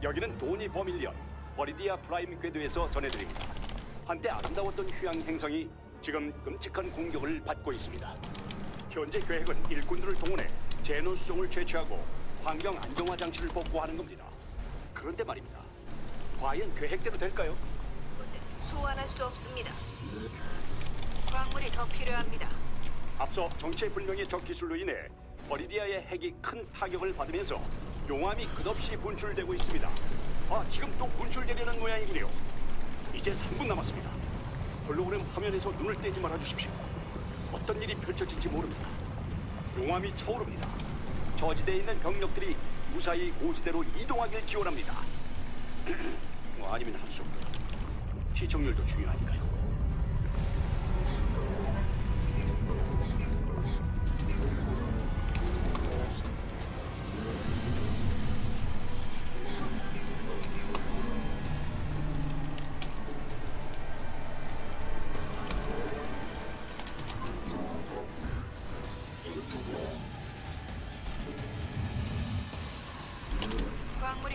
여기는 도니 버밀리언 버리디아 프라임 궤도에서 전해드립니다. 한때 아름다웠던 휴양 행성이 지금 끔찍한 공격을 받고 있습니다. 현재 계획은 일꾼들을 동원해 제노 수종을 채취하고 환경 안정화 장치를 복구하는 겁니다. 그런데 말입니다. 과연 계획대로 될까요? 소환할 수 없습니다. 광물이 더 필요합니다. 앞서 정체 불명의 적 기술로 인해 버리디아의 핵이 큰 타격을 받으면서 용암이 끝없이 분출되고 있습니다. 아, 지금 또 분출되려는 모양이군요. 이제 3분 남았습니다. 홀로그램 화면에서 눈을 떼지 말아 주십시오. 어떤 일이 펼쳐질지 모릅니다. 용암이 차오릅니다. 저지대에 있는 병력들이 무사히 고지대로 이동하길 기원합니다. 뭐 아니면 할수 없고 시청률도 중요하니까요.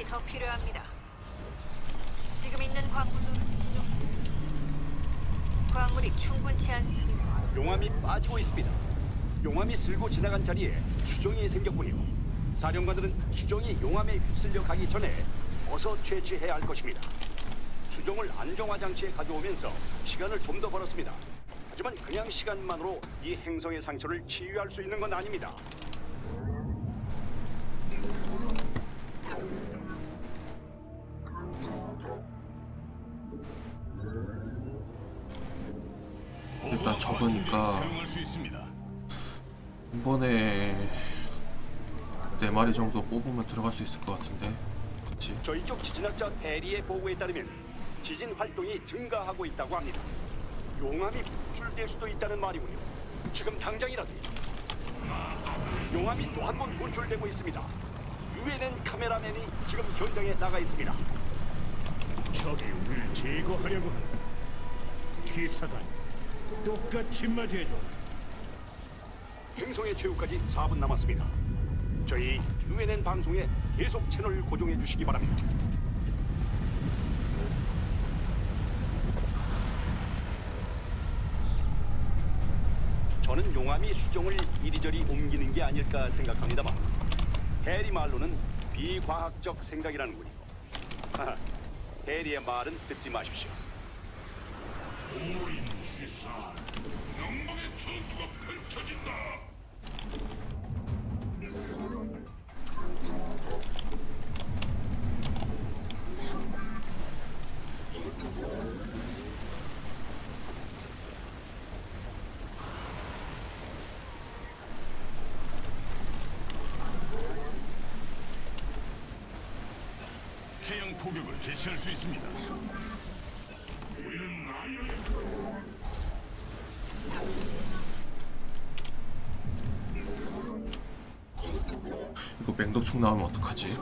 더 필요합니다. 지금 있는 광물로는 부족. 광물이 충분치 않습니다. 용암이 빠지고 있습니다. 용암이 쓸고 지나간 자리에 수정이 생겼군요. 사령관들은 수정이 용암에 휩쓸려 가기 전에 어서 채취해야 할 것입니다. 수정을 안정화 장치에 가져오면서 시간을 좀 더 벌었습니다. 하지만 그냥 시간만으로 이 행성의 상처를 치유할 수 있는 건 아닙니다. 있습니다. 한 번에 네 마리 정도 뽑으면 들어갈 수 있을 것 같은데 그치? 저희 쪽 지진학자 대리의 보고에 따르면 지진 활동이 증가하고 있다고 합니다. 용암이 분출될 수도 있다는 말이군요. 지금 당장이라도 용암이 또 한 번 분출되고 있습니다. 유엔엔 카메라맨이 지금 현장에 나가 있습니다. 적이 우리를 제거하려고. 기사단 똑같이 맞이해줘. 행성의 최후까지 4분 남았습니다. 저희 유엔엔 방송에 계속 채널 고정해 주시기 바랍니다. 저는 용암이 수정을 이리저리 옮기는 게 아닐까 생각합니다만 해리 말로는 비과학적 생각이라는군요. 하하, 해리의 말은 듣지 마십시오. 오린 시사. 영광의 전투가 펼쳐진다. 태양 포격을 개시할 수 있습니다. 우리는 나의 맹독충 나오면 어떡하지?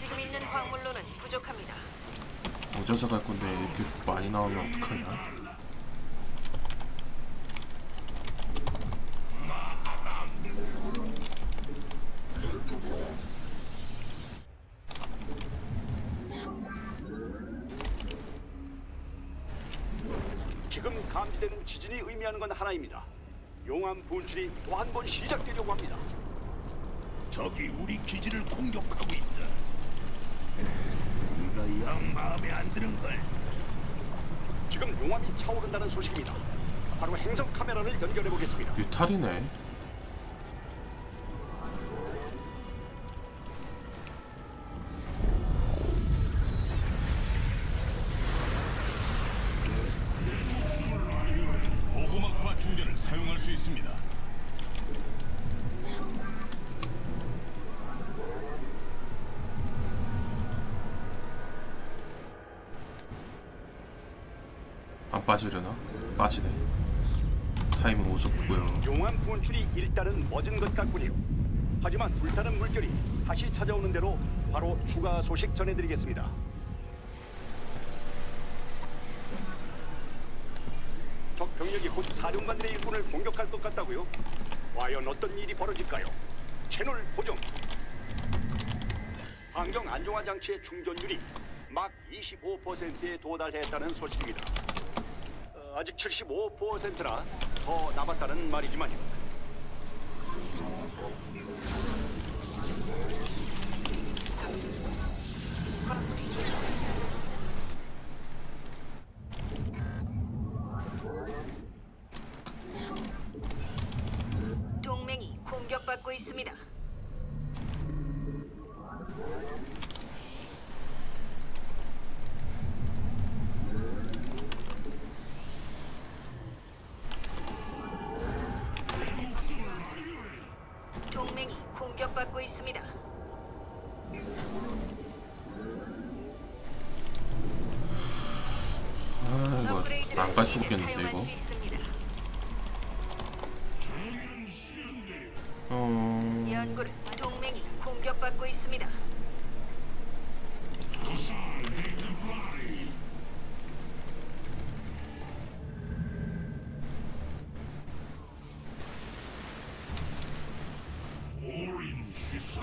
지금 있는 광물로는 부족합니다. 어져서 갈 건데 이렇게 많이 나오면 어떡하냐? 지금 감지되는 지진이 의미하는 건 하나입니다. 용암 분출이 또 한 번 시작되려고 합니다. 적이 우리 기지를 공격하고 있다. 이거 영 마음에 안 드는 걸. 지금 용암이 차오른다는 소식입니다. 바로 행성 카메라를 연결해 보겠습니다. 뮤탈이네. 타이밍 오졌고요. 용암 분출이 일단은 멎은 것 같군요. 하지만 불타는 물결이 다시 찾아오는 대로 바로 추가 소식 전해드리겠습니다. 적 병력이 곧 사령관들의 일꾼을 공격할 것 같다고요? 과연 어떤 일이 벌어질까요? 채널 고정. 환경 안정화 장치의 충전율이 막 25%에 도달했다는 소식입니다. 어, 아직 75%나 더 남았다는 말이지만요. 동맹이 공격받고 있습니다. 동맹이 공격받고 있습니다. 아 이거 업그레이드를 안갈 수 없겠는데 이거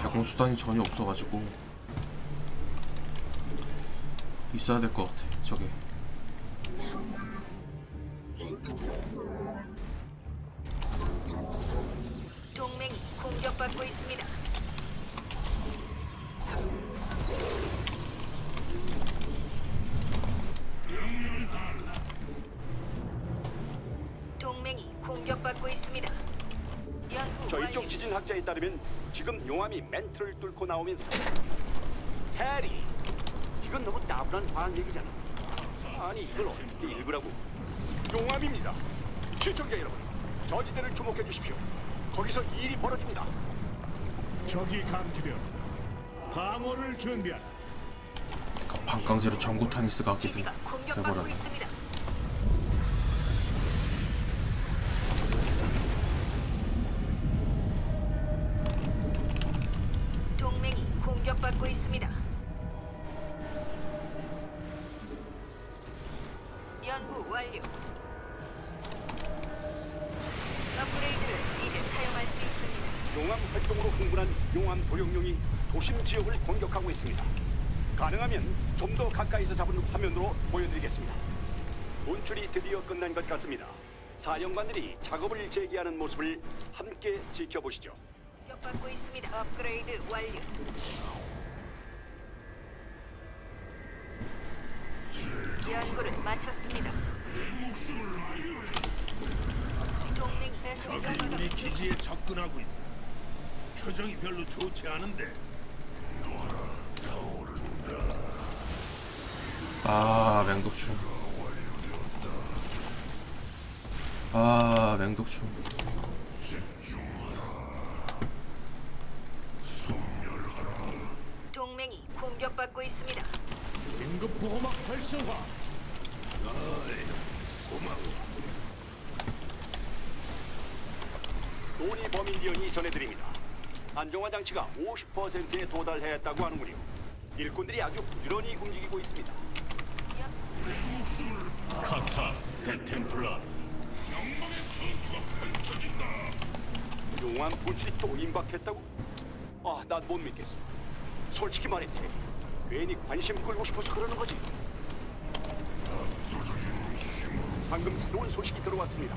제공 수단이 전혀 없어가지고 있어야 될 것 같아 저게 멘트를 뚫고 나오면서. 해리 이건 너무 따분한 과학 얘기잖아. 아니 이걸 어떻게 읽으라고. 용암입니다. 시청자 여러분 저지대를 주목해 주십시오. 거기서 일이 벌어집니다. 적이 감지되었다. 방어를 준비하라. 반강제로 전구 타니스가 하게 기지가 공격받고 돼버렸네 공격받고 있습니다. 연구 완료. 업그레이드를 이제 사용할 수 있습니다. 용암 활동으로 흥분한 용암 도룡룡이 도심 지역을 공격하고 있습니다 가능하면 좀 더 가까이서 잡은 화면으로 보여드리겠습니다 분출이 드디어 끝난 것 같습니다 사령관들이 작업을 재개하는 모습을 함께 지켜보시죠 공격받고 있습니다. 업그레이드 완료. 연구를 마쳤습니다. 동맹 배수가 적이 우리 기지에 접근하고 있다. 표정이 별로 좋지 않은데 아 맹독충 아 맹독충 공격받고 있습니다. 긴급 보호막 활성화. 어이, 고마워. 노니 버밀리언이 전해드립니다. 안정화 장치가 50%에 도달했다고 하는군요. 일꾼들이 아주 부지런히 움직이고 있습니다. 카사 대템플라 용암 분출이 또 임박했다고? 아, 난 못 믿겠어. 솔직히 말해. 괜히 관심 끌고 싶어서 그러는 거지. 방금 새로운 소식이 들어왔습니다.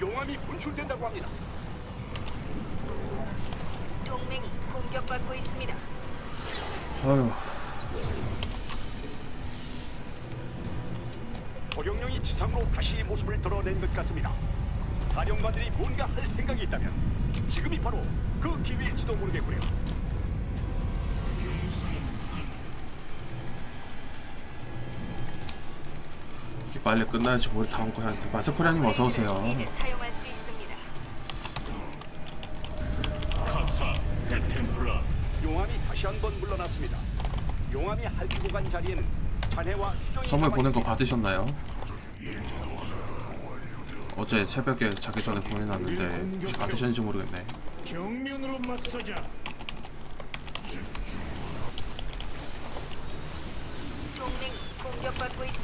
용암이 분출된다고 합니다. 동맹이 공격받고 있습니다. 아유 도령령이 지상으로 다시 모습을 드러낸 것 같습니다. 사령관들이 뭔가 할 생각이 있다면 지금이 바로 그 기회일지도 모르겠고요. 이게 빨리 끝나야지 뭘 다음 거한테 마스코리아님 어서 오세요. 카사 대템플라 용암이 다시 한 번 물러났습니다. 용암이 핥히고 간 자리에는 잔해와 수정이 선물 남아 보낸 거 있습니다. 받으셨나요? 어제 새벽에 자기 전에 보내놨는데 혹시 받으셨는지 모르겠네 정면으로 맞서자. 동맹이 공격받고 있습니다.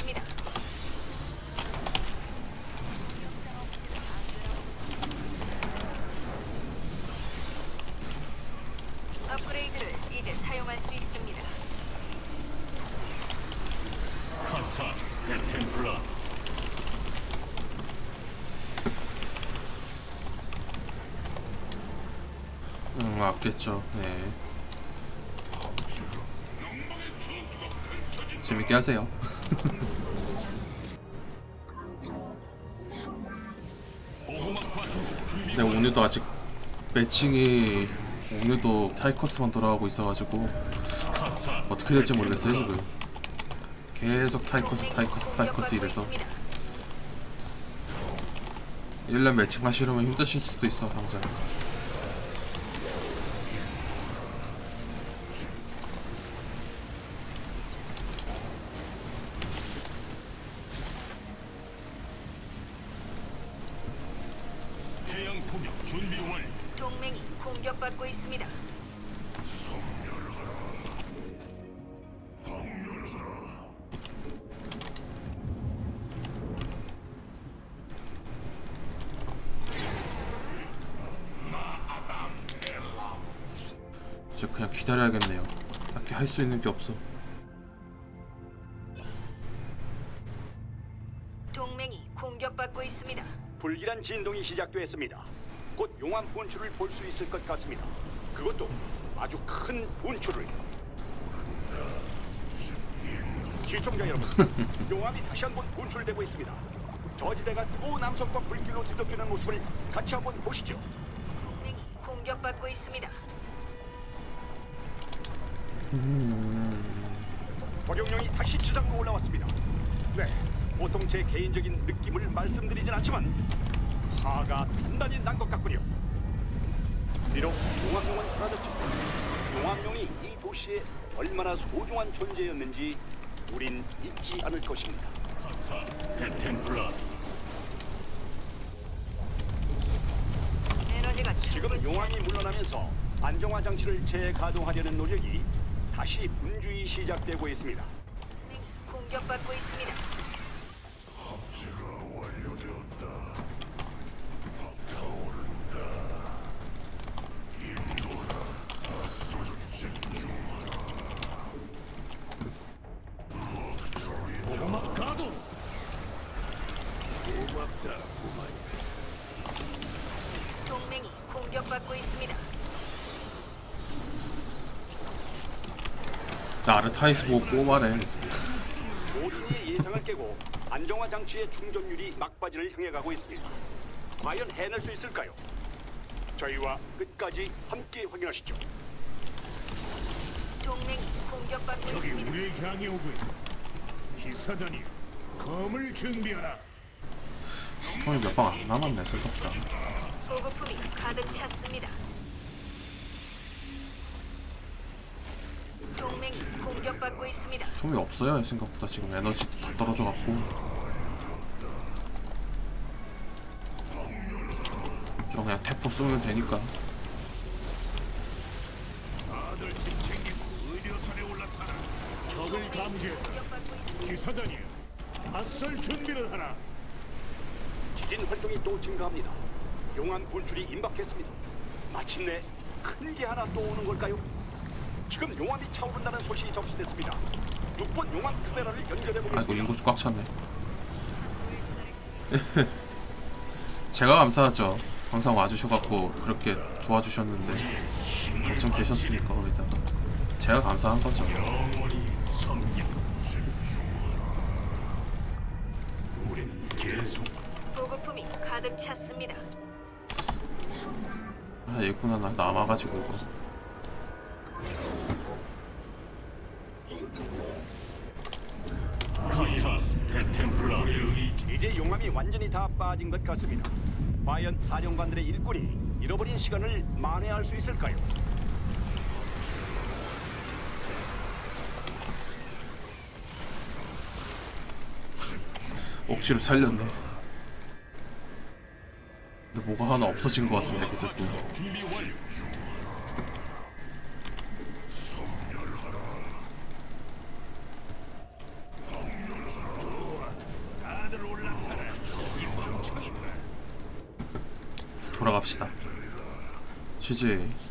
음, 아겠죠. 네. 재밌게 하세요. 근데 오늘도 아직 매칭이 오늘도 타이커스만 돌아가고 있어가지고 어떻게 될지 모르겠어요 지금. 계속 타이커스 타이커스 타이커스 이래서 1년 매칭 하시려면 힘드실 수도 있어 당장. 태양 포격 준비 완료. 동맹이 공격받고 있습니다. 이제 그냥 기다려야겠네요. 딱히 할 수 있는 게 없어. 진동이 시작됐습니다. 곧 용암 분출을 볼 수 있을 것 같습니다. 그것도 아주 큰 분출을. 시청자 여러분, 용암이 다시 한번 분출되고 있습니다. 저지대가 또 남성과 불길로 뒤덮이는 모습을 같이 한번 보시죠. 동맹이 공격받고 있습니다. 박영영이 다시 지상으로 올라왔습니다. 네, 보통 제 개인적인 느낌을 말씀드리진 않지만 화가 단단히 난 것 같군요. 비록 용암용은 사라졌지만 용암용이 이 도시에 얼마나 소중한 존재였는지 우린 잊지 않을 것입니다. 가사 대템플라 에너지가 지금 충분치 용암이 않- 물러나면서 안정화 장치를 재가동하려는 노력이 다시 분주히 시작되고 있습니다. 동맹이 공격받고 있습니다. 보호막 가동. 고맙다, 고마워. 동맹이 공격받고 있습니다. 나 아르타이스 보고 뽑아래. 모든 이의 예상을 깨고 안정화 장치의 충전율이 막바지를 향해 가고 있습니다. 과연 해낼 수 있을까요? 저희와 끝까지 함께 확인하시죠. 동맹이 공격받고 저기 있습니다. 우리를 향해 오고 있다. 기사단이 검을 준비하라. 스톤이 몇 방 안 남았네 쓸데없다. 보급품이 가득 찼습니다. 동맹이 공격받고 있습니다. 없어요 생각보다 지금 에너지 다 떨어져갖고. 저 그냥 태포 쏘면 되니까. 다들 짐 챙기고 의료선에 올라타라. 적을 감지해. 공격받고 있습니다. 기사단이 맞설 준비를 하라. 지진 활동이 또 증가합니다. 용암 분출이 임박했습니다. 마침내 큰 게 하나 또 오는 걸까요? 지금 용암이 차오른다는 소식이 접수됐습니다. 6번 용암 카메라를 연결해 아이고 보겠습니다. 인구수 꽉 찼네. 제가 감사하죠. 항상 와주셔갖고 그렇게 도와주셨는데 걱정 되셨으니까 거기다가 제가 감사한 거죠. 보급품이 가득 찼습니다. 아 얘구나 나 남아가지고 이거. 빠진 것 같습니다. 과연 사령관들의 일꾼이 잃어버린 시간을 만회할 수 있을까요? 억지로 살렸네. 근데 뭐가 하나 없어진 것 같은데 계속. 준비 완료. 다들 올라타라. 이 멍청이들. 돌아갑시다. 취지.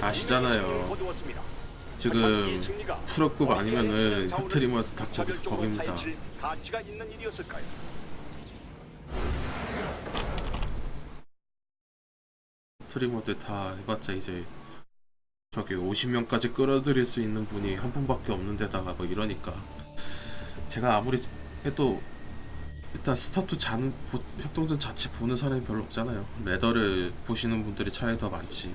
아시잖아요. 지금 프로급 아니면은 있는 자원을 팩트리마다 다 거기서 차별적으로 거깁니다. 파헤칠 가치가 있는 일이었을까요? 스트리머들 다 해봤자 이제 저기 50명까지 끌어들일 수 있는 분이 한 분밖에 없는 데다가 뭐 이러니까 제가 아무리 해도 일단 스타투 자는 보- 협동전 자체 보는 사람이 별로 없잖아요. 레더를 보시는 분들이 차에 더 많지